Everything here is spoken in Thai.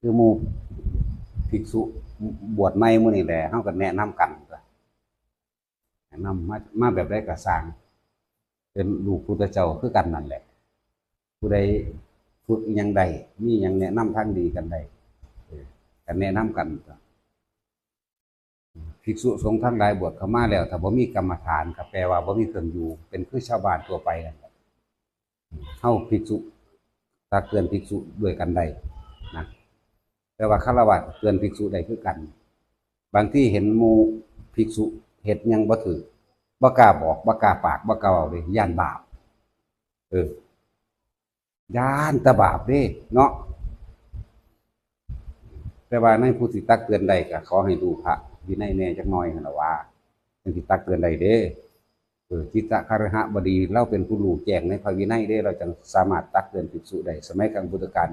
คือมูภิกษุบวชใหม่มื้อนี่แหละเฮาก็แนะนำกันก็แนะนำมามาแบบใดก็สางเป็นลูกพุทธเจ้าคือกันนั่นแหละ ผู้ใดฝึกอิหยังใดมียังแนะนำทางดีกันได้เออกันแนะนำกันก็ภิกษุสงฆ์ทั้งหลายบวชเข้ามาแล้วถ้าบ่มีกรรมฐานก็แปลว่าบ่มีเครื่องอยู่ เป็นคือชาวบ้านทั่วไปนั่นแหละเฮาภิกษุตักเตือนภิกษุด้วยกันได้นะ แต่ว่าคารวะเตือนภิกษุได้คือกัน บางที่เห็นมูภิกษุเฮ็ดยังบ่ถูกบ่กล้าบอกบ่กล้าปากบ่กล้าเว้าเลยย่านบาป เออย่านตะบาปเด้เนาะแต่ว่าในผู้สิตักเตือนใดก็ขอให้ดูพระวินัยแน่จักหน่อยนะว่าจังสิตักเตือนใดเด้เออจิตตคารหบดีเราเป็นผู้รู้แจ้งในพระวินัยเด้เราจึงสามารถตักเตือนภิกษุได้สมัยครั้งพุทธกาล